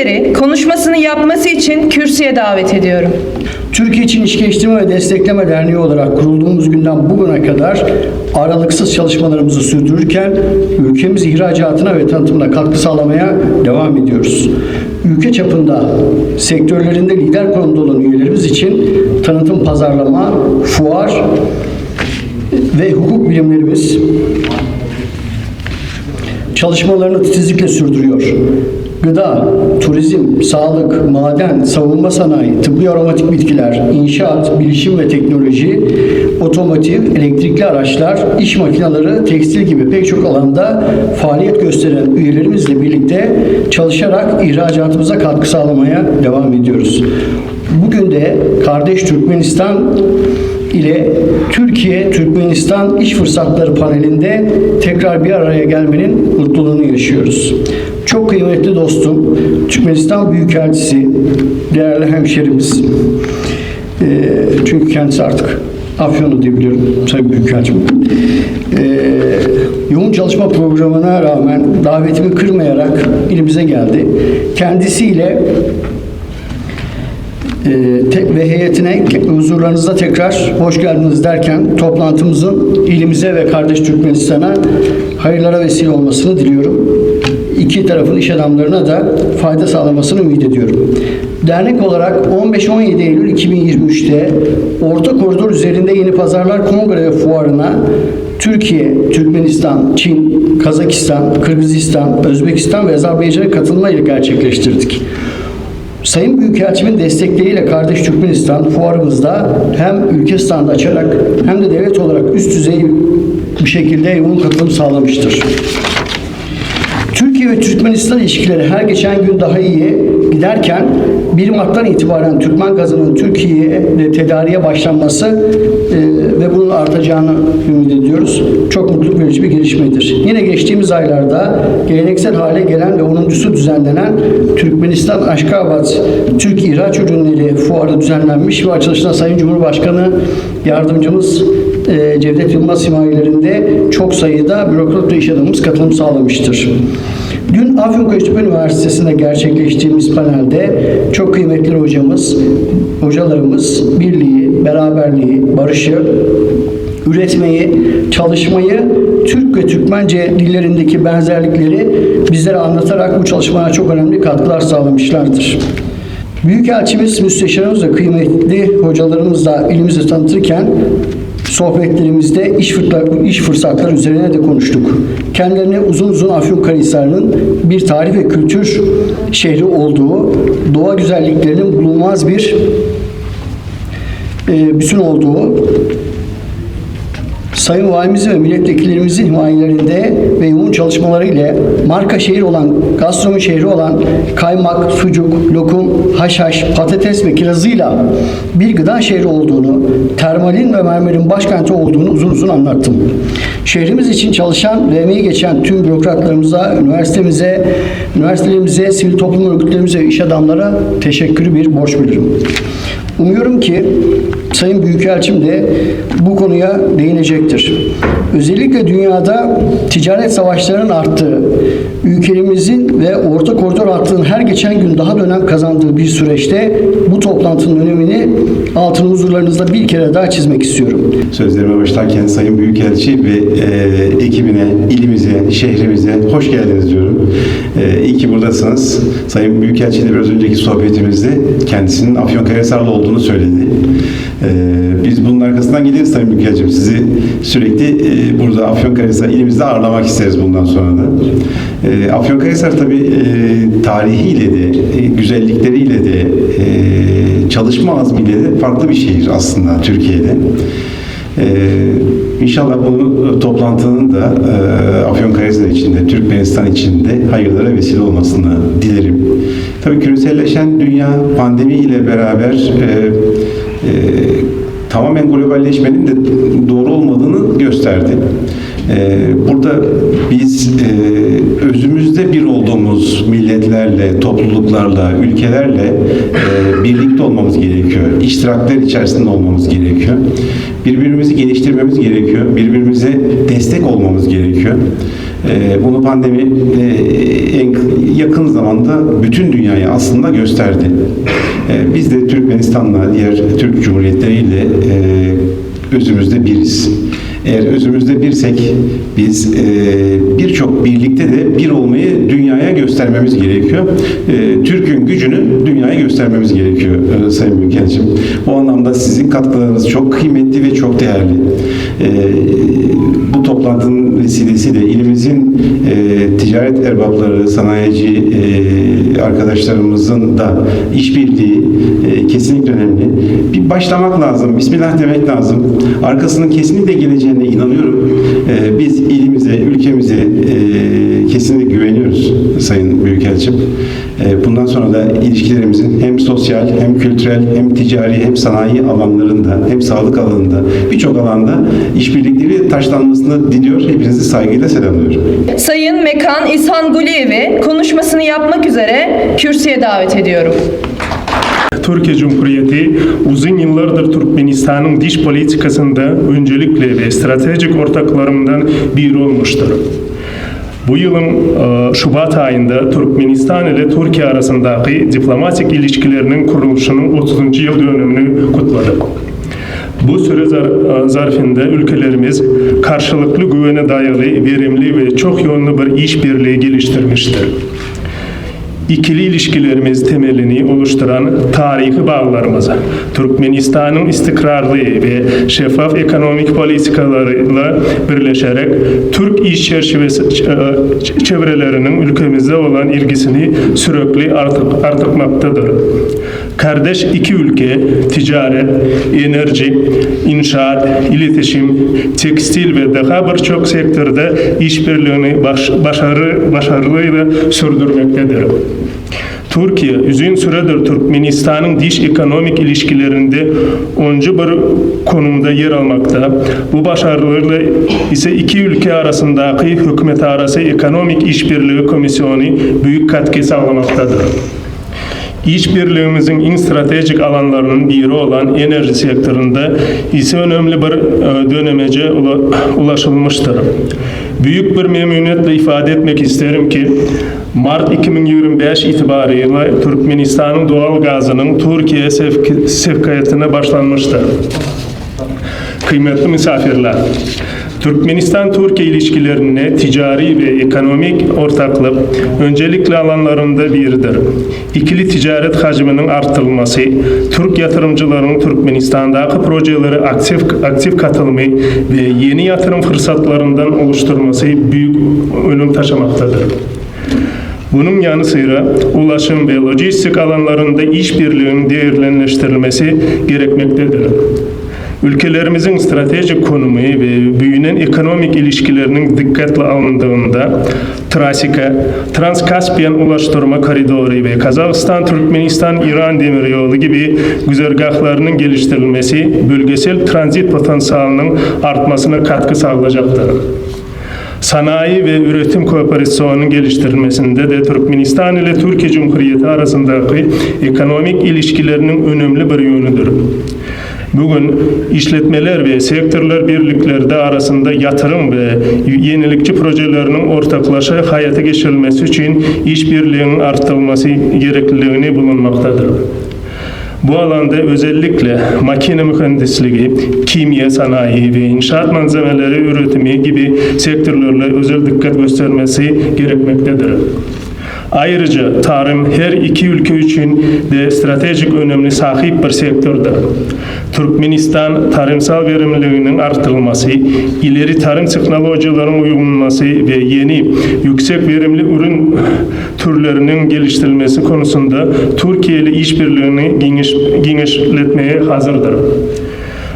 Tuncer'i konuşmasını yapması için kürsüye davet ediyorum. Türkiye için İş Geliştirme ve Destekleme Derneği olarak kurulduğumuz günden bugüne kadar aralıksız çalışmalarımızı sürdürürken ülkemiz ihracatına ve tanıtımına katkı sağlamaya devam ediyoruz. Ülke çapında sektörlerinde lider konumda olan üyelerimiz için tanıtım, pazarlama, fuar ve hukuk bilimlerimiz çalışmalarını titizlikle sürdürüyor. Gıda, turizm, sağlık, maden, savunma sanayi, tıbbi aromatik bitkiler, inşaat, bilişim ve teknoloji, otomotiv, elektrikli araçlar, iş makineleri, tekstil gibi pek çok alanda faaliyet gösteren üyelerimizle birlikte çalışarak ihracatımıza katkı sağlamaya devam ediyoruz. Bugün de kardeş Türkmenistan ile Türkiye Türkmenistan İş Fırsatları panelinde tekrar bir araya gelmenin mutluluğunu yaşıyoruz. Çok kıymetli dostum, Türkmenistan Büyükelçisi, değerli hemşerimiz. Ee, çünkü kendisi artık Afyonlu diye biliyorum Sayın Büyükelçim. Ee, yoğun çalışma programına rağmen davetimi kırmayarak ilimize geldi. Kendisiyle e, te- ve heyetine huzurlarınızda tekrar hoş geldiniz derken toplantımızın ilimize ve kardeş Türkmenistan'a hayırlara vesile olmasını diliyorum. İki tarafın iş adamlarına da fayda sağlamasını ümit ediyorum. Dernek olarak 15-17 Eylül 2023'te Orta Koridor üzerinde Yeni Pazarlar Kongre ve Fuarı'na Türkiye, Türkmenistan, Çin, Kazakistan, Kırgızistan, Özbekistan ve Azerbaycan'a katılmayla gerçekleştirdik. Sayın Büyükelçimin destekleriyle kardeş Türkmenistan fuarımızda hem ülke standı açarak hem de devlet olarak üst düzey bir şekilde yoğun katılım sağlamıştır. Türkiye ve Türkmenistan ilişkileri her geçen gün daha iyi giderken 1 Mart'tan itibaren Türkmen gazının Türkiye'de tedariğe başlanması e, ve bunun artacağını ümit ediyoruz. Çok mutluluk verici bir gelişmedir. Yine geçtiğimiz aylarda geleneksel hale gelen ve 10.sü düzenlenen Türkmenistan Aşkabat Türk İhraç Ürünleri Fuarı düzenlenmiş ve açılışına Sayın Cumhurbaşkanı Yardımcımız e, Cevdet Yılmaz himayelerinde çok sayıda bürokrat ve iş adamımız katılım sağlamıştır. Afyonkarahisar Üniversitesi'nde gerçekleştiğimiz panelde çok kıymetli hocamız, hocalarımız birliği, beraberliği, barışı, üretmeyi, çalışmayı, Türk ve Türkmence dillerindeki benzerlikleri bizlere anlatarak bu çalışmaya çok önemli katkılar sağlamışlardır. Büyükelçimiz, müsteşarımız ve kıymetli hocalarımız da ilimizi tanıtırken sohbetlerimizde iş, fırsatları, iş fırsatları üzerine de konuştuk. Kendilerine uzun uzun Afyonkarahisar'ın bir tarih ve kültür şehri olduğu, doğa güzelliklerinin bulunmaz bir e, bütün olduğu, Sayın Valimizin ve milletvekillerimizin himayelerinde ve yoğun çalışmaları ile marka şehir olan, gastronomi şehri olan kaymak, sucuk, lokum, haşhaş, patates ve kirazıyla bir gıda şehri olduğunu, termalin ve mermerin başkenti olduğunu uzun uzun anlattım. Şehrimiz için çalışan ve emeği geçen tüm bürokratlarımıza, üniversitemize, üniversitelerimize, sivil toplum örgütlerimize ve iş adamlara teşekkürü bir borç bilirim. Umuyorum ki Sayın Büyükelçim de bu konuya değinecektir. Özellikle dünyada ticaret savaşlarının arttığı, ülkemizin ve orta koridor hattının her geçen gün daha da önem kazandığı bir süreçte bu toplantının önemini altın huzurlarınızda bir kere daha çizmek istiyorum. Sözlerime başlarken Sayın Büyükelçi ve e, ekibine, ilimize, şehrimize hoş geldiniz diyorum. E, iyi ki buradasınız. Sayın Büyükelçi de biraz önceki sohbetimizde kendisinin Afyonkarahisarlı olduğunu söyledi. E, biz bunun arkasından geliriz Sayın Büyükelçim. Sizi sürekli e, burada Afyonkarahisar ilimizde ağırlamak isteriz bundan sonra da. E, Afyonkarahisar tabii e, tarihiyle de, e, güzellikleriyle de, e, çalışma azmiyle de farklı bir şehir aslında Türkiye'de. Ee, inşallah e, toplantının da e, Afyonkarahisar içinde, Türkmenistan içinde hayırlara vesile olmasını dilerim. Tabii küreselleşen dünya pandemi ile beraber e, e, tamamen globalleşmenin de doğru olmadığını gösterdi. Ee, Burada biz e, özümüzde bir olduğumuz milletlerle, topluluklarla, ülkelerle e, birlikte olmamız gerekiyor. iştirakler içerisinde olmamız gerekiyor. Birbirimizi geliştirmemiz gerekiyor. Birbirimize destek olmamız gerekiyor. E, bunu pandemi e, en yakın zamanda bütün dünyaya aslında gösterdi. E, biz de Türkmenistan'la, diğer Türk Cumhuriyetleriyle e, özümüzde biriz. Eğer özümüzde birsek biz e, birçok birlikte de bir olmayı dünyaya göstermemiz gerekiyor. E, Türk'ün gücünü dünyaya göstermemiz gerekiyor e, Sayın Büyükelçim. O anlamda sizin katkılarınız çok kıymetli ve çok değerli. E, bu toplantının vesilesiyle ilimizin e, ticaret erbapları, sanayici e, arkadaşlarımızın da işbirliği e, kesinlikle önemli. Bir başlamak lazım, Bismillah demek lazım. Arkasının kesinlikle geleceğine inanıyorum. E, biz ilimize, ülkemize e, kesinlikle güveniyoruz Sayın Büyükelçim. E, bundan sonra da ilişkilerimizin hem sosyal, hem kültürel, hem ticari, hem sanayi alanlarında, hem sağlık alanında, birçok alanda işbirlikleri taşlanmasını diliyor. Hepinizi saygıyla selamlıyorum. Sayın Mekan İhsan Guliyev'i konuşmasını yapmak üzere kürsüye davet ediyorum. Türkiye Cumhuriyeti uzun yıllardır Türkmenistan'ın dış politikasında öncelikli ve stratejik ortaklarından biri olmuştur. Bu yılın e, Şubat ayında Türkmenistan ile Türkiye arasındaki diplomatik ilişkilerinin kuruluşunun 30. yıl dönümünü kutladık. Bu süre e, zarfında ülkelerimiz karşılıklı güvene dayalı, verimli ve çok yönlü bir işbirliği geliştirmiştir. İkili ilişkilerimiz temelini oluşturan tarihi bağlarımız, Türkmenistan'ın istikrarlı ve şeffaf ekonomik politikalarıyla birleşerek Türk iş çerçevesi ç- çevrelerinin ülkemize olan ilgisini sürekli artık, artırmaktadır. Kardeş iki ülke ticaret, enerji, inşaat, iletişim, tekstil ve daha birçok sektörde işbirliğini baş, başarı, başarılıyla sürdürmektedir. Türkiye uzun süredir Türkmenistan'ın dış ekonomik ilişkilerinde öncü bir konumda yer almakta. Bu başarılarla ise iki ülke arasındaki hükümet arası ekonomik işbirliği komisyonu büyük katkı sağlamaktadır. İşbirliğimizin en stratejik alanlarının biri olan enerji sektöründe ise önemli bir e, dönemece ula- ulaşılmıştır. Büyük bir memnuniyetle ifade etmek isterim ki Mart 2025 itibarıyla Türkmenistan'ın doğal gazının Türkiye sevk- sevkiyatına başlanmıştır. Kıymetli misafirler, Türkmenistan-Türkiye ilişkilerine ticari ve ekonomik ortaklık öncelikli alanlarında biridir. İkili ticaret hacminin artırılması, Türk yatırımcılarının Türkmenistan'daki projelere aktif, aktif katılımı ve yeni yatırım fırsatlarından oluşturması büyük önem taşımaktadır. Bunun yanı sıra ulaşım ve lojistik alanlarında işbirliğinin değerlendirilmesi gerekmektedir. Ülkelerimizin stratejik konumu ve büyüyen ekonomik ilişkilerinin dikkatle alındığında Trasika, Transkaspiyen Ulaştırma Koridoru ve Kazakistan-Türkmenistan-İran Demiryolu gibi güzergahlarının geliştirilmesi bölgesel transit potansiyelinin artmasına katkı sağlayacaktır. Sanayi ve üretim kooperasyonunun geliştirilmesinde de Türkmenistan ile Türkiye Cumhuriyeti arasındaki ekonomik ilişkilerinin önemli bir yönüdür. Bugün işletmeler ve sektörler birliklerde arasında yatırım ve yenilikçi projelerinin ortaklaşa hayata geçirilmesi için işbirliğinin artırılması gerekliliğini bulunmaktadır. Bu alanda özellikle makine mühendisliği, kimya sanayi ve inşaat malzemeleri üretimi gibi sektörlerle özel dikkat göstermesi gerekmektedir. Ayrıca tarım her iki ülke için de stratejik önemli sahip bir sektördür. Türkmenistan tarımsal verimliliğinin artırılması, ileri tarım teknolojilerinin uygulanması ve yeni yüksek verimli ürün türlerinin geliştirilmesi konusunda Türkiye ile işbirliğini geniş, genişletmeye hazırdır.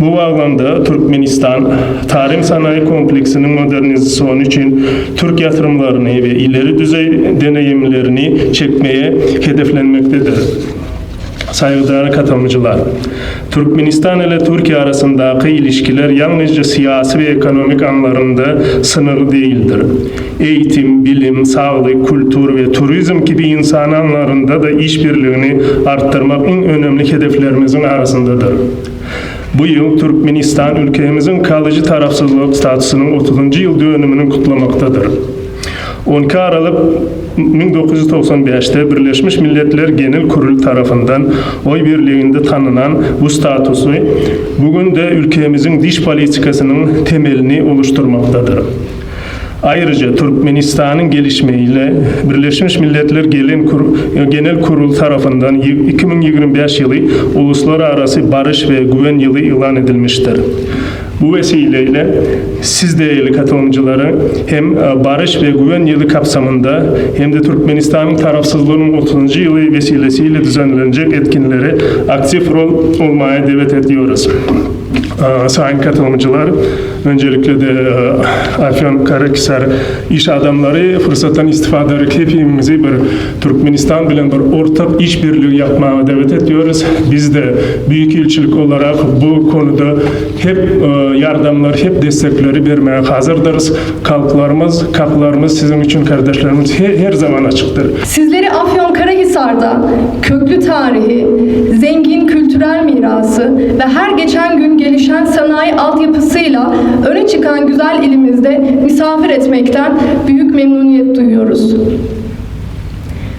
Bu bağlamda Türkmenistan, tarım sanayi kompleksinin modernizasyonu için Türk yatırımlarını ve ileri düzey deneyimlerini çekmeye hedeflenmektedir. Saygıdeğer katılımcılar, Türkmenistan ile Türkiye arasındaki ilişkiler yalnızca siyasi ve ekonomik anlarında sınırlı değildir. Eğitim, bilim, sağlık, kültür ve turizm gibi insan anlarında da işbirliğini arttırmak en önemli hedeflerimizin arasındadır. Bu yıl Türkmenistan ülkemizin kalıcı tarafsızlık statüsünün 30. yıl dönümünü kutlamaktadır. 12 Aralık 1995'te Birleşmiş Milletler Genel Kurulu tarafından oy birliğinde tanınan bu statüsü bugün de ülkemizin dış politikasının temelini oluşturmaktadır. Ayrıca Türkmenistan'ın gelişmeyle Birleşmiş Milletler Genel, Kur Genel Kurulu tarafından 2025 yılı Uluslararası Barış ve Güven Yılı ilan edilmiştir. Bu vesileyle siz değerli katılımcıları hem e, barış ve güven yılı kapsamında hem de Türkmenistan'ın tarafsızlığının 30. yılı vesilesiyle düzenlenecek etkinlere aktif rol olmaya davet ediyoruz. Ee, Sayın katılımcılar, öncelikle de e, Afyon Karahisar iş adamları fırsattan istifade ederek hepimizi bir Türkmenistan bilen bir ortak işbirliği yapmaya davet ediyoruz. Biz de büyük ilçilik olarak bu konuda hep e, yardımlar, hep destekleri vermeye hazırdırız. Kalklarımız, kapılarımız sizin için kardeşlerimiz her, her zaman açıktır. Sizleri Afyonkarahisar'da köklü tarihi, zengin kültürel mirası ve her geçen gün gelişen sanayi altyapısıyla öne çıkan güzel ilimizde misafir etmekten büyük memnuniyet duyuyoruz.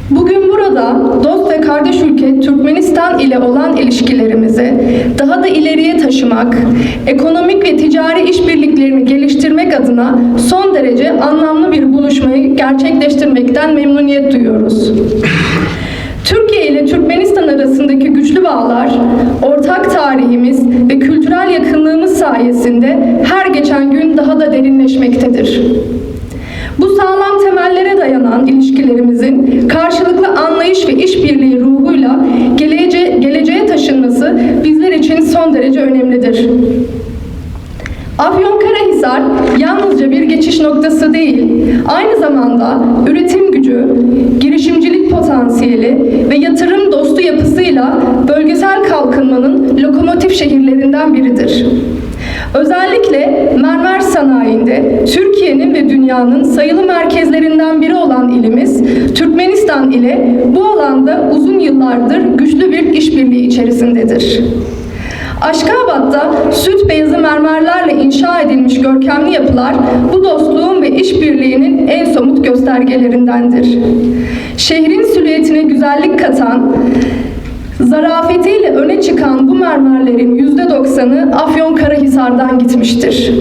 Bugün burada dost ve kardeş ülke Türkmenistan ile olan ilişkilerimizi daha da ileriye taşımak, ekonomik ve ticari işbirliklerini geliştirmek adına son derece anlamlı bir buluşmayı gerçekleştirmekten memnuniyet duyuyoruz. Türkiye ile Türkmenistan arasındaki güçlü bağlar, ortak tarihimiz ve kültürel yakınlığımız sayesinde her geçen gün daha da derinleşmektedir. Bu sağlam temellere dayanan ilişkilerimizin karşılıklı anlayış ve işbirliği ruhuyla gelece geleceğe taşınması bizler için son derece önemlidir. Afyonkarahisar yalnızca bir geçiş noktası değil, aynı zamanda üretim gücü, girişimcilik potansiyeli ve yatırım dostu yapısıyla bölgesel kalkınmanın lokomotif şehirlerinden biridir. Özellikle mermer sanayinde Türkiye'nin ve dünyanın sayılı merkezlerinden biri olan ilimiz, Türkmenistan ile bu alanda uzun yıllardır güçlü bir işbirliği içerisindedir. Aşkabat'ta süt beyazı mermerlerle inşa edilmiş görkemli yapılar bu dostluğun ve işbirliğinin en somut göstergelerindendir. Şehrin silüetine güzellik katan, zarafetiyle öne çıkan bu mermerlerin yüzde doksanı Afyonkarahisar'dan gitmiştir.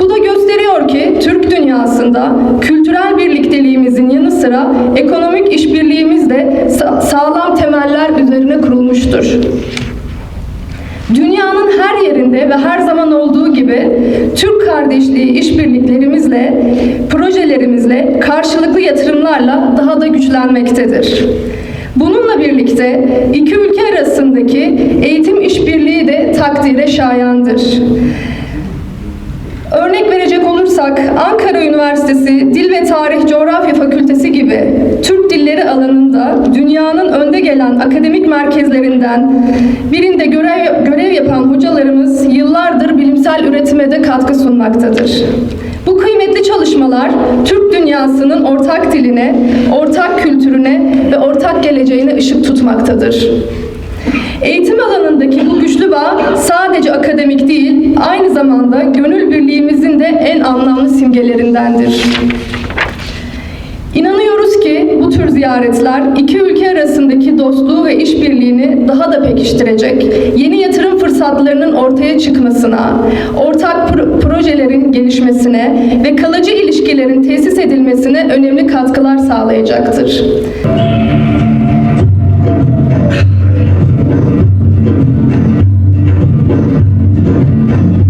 Bu da gösteriyor ki Türk dünyasında kültürel birlikteliğimizin yanı sıra ekonomik işbirliğimiz de sa- sağlam temeller üzerine kurulmuştur. Dünyanın her yerinde ve her zaman olduğu gibi Türk kardeşliği işbirliklerimizle, projelerimizle, karşılıklı yatırımlarla daha da güçlenmektedir. Bununla birlikte iki ülke arasındaki eğitim işbirliği de takdire şayandır. Örnek verecek olursak Ankara Üniversitesi Dil ve Tarih Coğrafya Fakültesi gibi Türk dilleri alanında dünyanın önde gelen akademik merkezlerinden birinde görev, görev yapan hocalarımız yıllardır bilimsel üretime de katkı sunmaktadır. Bu kıymetli çalışmalar Türk dünyasının ortak diline, ortak kültürüne ve ortak geleceğine ışık tutmaktadır. Eğitim alanındaki bu güçlü bağ sadece akademik değil, aynı zamanda gönül birliğimizin de en anlamlı simgelerindendir. İnanıyoruz ki bu tür ziyaretler iki ülke arasındaki dostluğu ve işbirliğini daha da pekiştirecek, yeni yatırım fırsatlarının ortaya çıkmasına, ortak pro- projelerin gelişmesine ve kalıcı ilişkilerin tesis edilmesine önemli katkılar sağlayacaktır.